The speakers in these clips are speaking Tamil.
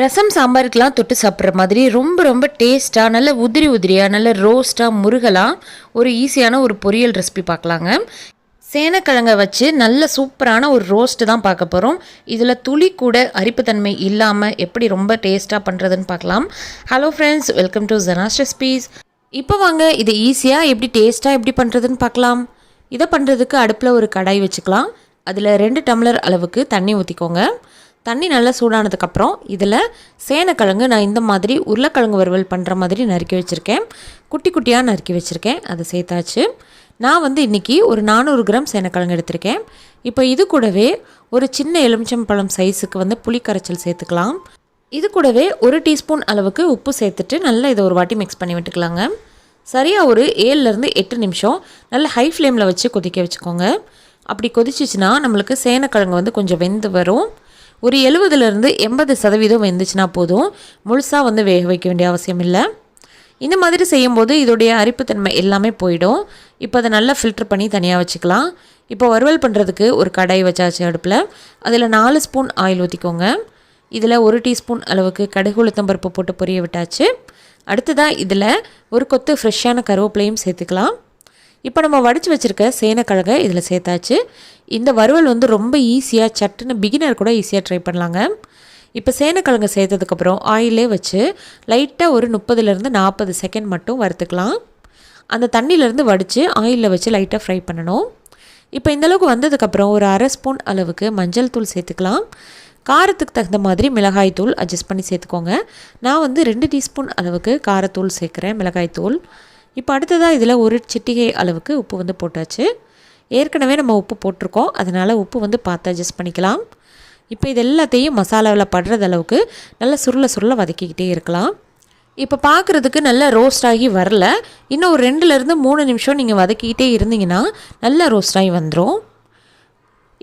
ரசம் சாம்பாருக்கெலாம் தொட்டு சாப்பிட்ற மாதிரி ரொம்ப ரொம்ப டேஸ்ட்டாக நல்ல உதிரி உதிரியாக நல்ல ரோஸ்ட்டாக முருகலாக ஒரு ஈஸியான ஒரு பொரியல் ரெசிபி பார்க்கலாங்க. சேனக்கிழங்கை வச்சு நல்ல சூப்பரான ஒரு ரோஸ்ட்டு தான் பார்க்க போகிறோம் இதில் துளி கூட அரிப்புத்தன்மை இல்லாமல் எப்படி ரொம்ப டேஸ்ட்டாக பண்ணுறதுன்னு பார்க்கலாம். Hello friends welcome to Jana's recipes இப்போ வாங்க இதை ஈஸியாக எப்படி டேஸ்ட்டாக எப்படி பண்ணுறதுன்னு பார்க்கலாம். இதை பண்ணுறதுக்கு அடுப்பில் ஒரு கடாய் வச்சுக்கலாம். அதில் ரெண்டு டம்ளர் அளவுக்கு தண்ணி ஊற்றிக்கோங்க தண்ணி நல்லா சூடானதுக்கப்புறம் இதில் சேனக்கிழங்கு நான் இந்த மாதிரி உருளைக்கிழங்கு வறுவல் பண்ணுற மாதிரி நறுக்கி வச்சுருக்கேன். குட்டி குட்டியாக நறுக்கி வச்சுருக்கேன். அதை சேர்த்தாச்சு. நான் வந்து இன்றைக்கி ஒரு நானூறு கிராம் சேனக்கிழங்கு எடுத்திருக்கேன். இப்போ இது கூடவே ஒரு சின்ன எலுமிச்சம்பழம் சைஸுக்கு வந்து புளி கரைச்சல் சேர்த்துக்கலாம். இது கூடவே ஒரு டீஸ்பூன் அளவுக்கு உப்பு சேர்த்துட்டு நல்லா இதை ஒரு வாட்டி மிக்ஸ் பண்ணி விட்டுக்கலாங்க. சரியாக ஒரு ஏழுலேருந்து எட்டு நிமிஷம் நல்ல ஹை ஃப்ளேமில் வச்சு கொதிக்க வச்சுக்கோங்க. அப்படி கொதிச்சிச்சின்னா நம்மளுக்கு சேனக்கிழங்கு வந்து கொஞ்சம் வெந்து வரும். ஒரு எழுபதுலேருந்து எண்பது சதவீதம் வெந்துச்சுன்னா போதும். முழுசாக வந்து வேக வைக்க வேண்டிய அவசியம் இல்லை. இந்த மாதிரி செய்யும்போது இதோடைய அரிப்புத்தன்மை எல்லாமே போயிடும். இப்போ அதை நல்லா ஃபில்டர் பண்ணி தனியாக வச்சுக்கலாம். இப்போ வறுவல் பண்ணுறதுக்கு ஒரு கடாய் வச்சாச்சு அடுப்பில். அதில் நாலு ஸ்பூன் ஆயில் ஊற்றிக்கோங்க இதில் ஒரு டீஸ்பூன் அளவுக்கு கடுகு உளுத்தம்பருப்பு போட்டு பொரிய விட்டாச்சு. அடுத்ததாக இதில் ஒரு கொத்து ஃப்ரெஷ்ஷான கருவேப்பிலையும் சேர்த்துக்கலாம். இப்போ நம்ம வடித்து வச்சுருக்க சேனக்கிழங்கை இதில் சேர்த்தாச்சு. இந்த வறுவல் வந்து ரொம்ப ஈஸியாக சட்டுன்னு பிகினர் கூட ஈஸியாக ட்ரை பண்ணலாங்க. இப்போ சேனக்கிழங்கு சேர்த்ததுக்கப்புறம் ஆயிலே வச்சு லைட்டாக ஒரு முப்பதுலேருந்து நாற்பது செகண்ட் மட்டும் வறுத்துக்கலாம். அந்த தண்ணியிலேருந்து வடித்து ஆயிலில் வச்சு லைட்டாக ஃப்ரை பண்ணணும். இப்போ இந்தளவுக்கு வந்ததுக்கப்புறம் ஒரு அரை ஸ்பூன் அளவுக்கு மஞ்சள் தூள் சேர்த்துக்கலாம். காரத்துக்கு தகுந்த மாதிரி மிளகாய் தூள் அட்ஜஸ்ட் பண்ணி சேர்த்துக்கோங்க. நான் வந்து ரெண்டு டீஸ்பூன் அளவுக்கு காரத்தூள் சேர்க்குறேன் மிளகாய் தூள். இப்போ அடுத்ததாக இதில் ஒரு சிட்டிகை அளவுக்கு உப்பு வந்து போட்டாச்சு. ஏற்கனவே நம்ம உப்பு போட்டிருக்கோம். அதனால் உப்பு வந்து பார்த்து அட்ஜஸ்ட் பண்ணிக்கலாம். இப்போ இது எல்லாத்தையும் மசாலாவில் படுறது அளவுக்கு நல்லா சுருள சுருள வதக்கிக்கிட்டே இருக்கலாம். இப்போ பார்க்குறதுக்கு நல்லா ரோஸ்ட் ஆகி வரல. இன்னும் ஒரு ரெண்டுலேருந்து மூணு நிமிஷம் நீங்கள் வதக்கிக்கிட்டே இருந்தீங்கன்னா நல்லா ரோஸ்ட் ஆகி வந்துடும்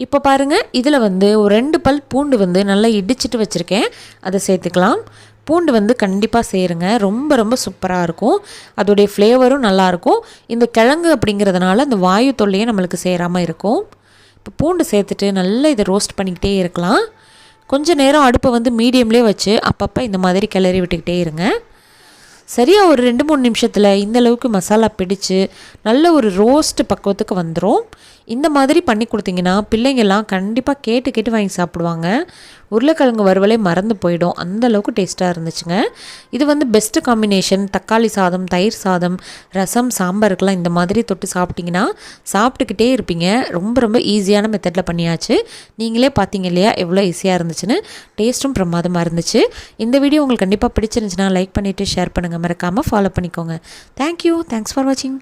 இப்போ பாருங்கள் இதில் வந்து ஒரு ரெண்டு பல் பூண்டு வந்து நல்லா இடிச்சிட்டு வச்சுருக்கேன். அதை சேர்த்துக்கலாம். பூண்டு வந்து கண்டிப்பாக சேருங்க. ரொம்ப ரொம்ப சூப்பராக இருக்கும். அதோடைய ஃப்ளேவரும் நல்லாயிருக்கும் இந்த கிழங்கு அப்படிங்கிறதுனால அந்த வாயு தொல்லையே நம்மளுக்கு சேராமல் இருக்கும். இப்போ பூண்டு சேர்த்துட்டு நல்லா இதை ரோஸ்ட் பண்ணிக்கிட்டே இருக்கலாம். கொஞ்சம் நேரம் அடுப்பை வந்து மீடியம்லேயே வச்சு அப்பப்போ இந்த மாதிரி கிளறி விட்டுக்கிட்டே இருங்க. சரியாக ஒரு ரெண்டு மூணு நிமிஷத்தில் இந்தளவுக்கு மசாலா பிடிச்சு நல்ல ஒரு ரோஸ்ட் பக்குவத்துக்கு வந்துடும் இந்த மாதிரி பண்ணி கொடுத்தீங்கன்னா பிள்ளைங்கள்லாம் கண்டிப்பாக கேட்டு கேட்டு வாங்கி சாப்பிடுவாங்க. உருளைக்கிழங்கு வறுவலே மறந்து போயிடும். அந்தளவுக்கு டேஸ்ட்டாக இருந்துச்சுங்க. இது வந்து பெஸ்ட்டு காம்பினேஷன் தக்காளி சாதம் தயிர் சாதம் ரசம் சாம்பாருக்கெலாம் இந்த மாதிரி தொட்டு சாப்பிட்டிங்கன்னா சாப்பிட்டுக்கிட்டே இருப்பீங்க. ரொம்ப ரொம்ப ஈஸியான மெத்தடில் பண்ணியாச்சு. நீங்களே பார்த்தீங்க இல்லையா? எவ்வளோ ஈஸியாக இருந்துச்சுன்னு. டேஸ்ட்டும் பிரமாதமாக இருந்துச்சு. இந்த வீடியோ உங்களுக்கு கண்டிப்பாக பிடிச்சிருந்துச்சுன்னா லைக் பண்ணிவிட்டு ஷேர் பண்ணுங்கள் மறக்காமல் ஃபாலோ பண்ணிக்கோங்க. தேங்க்யூ தேங்க்ஸ் ஃபார் வாட்சிங்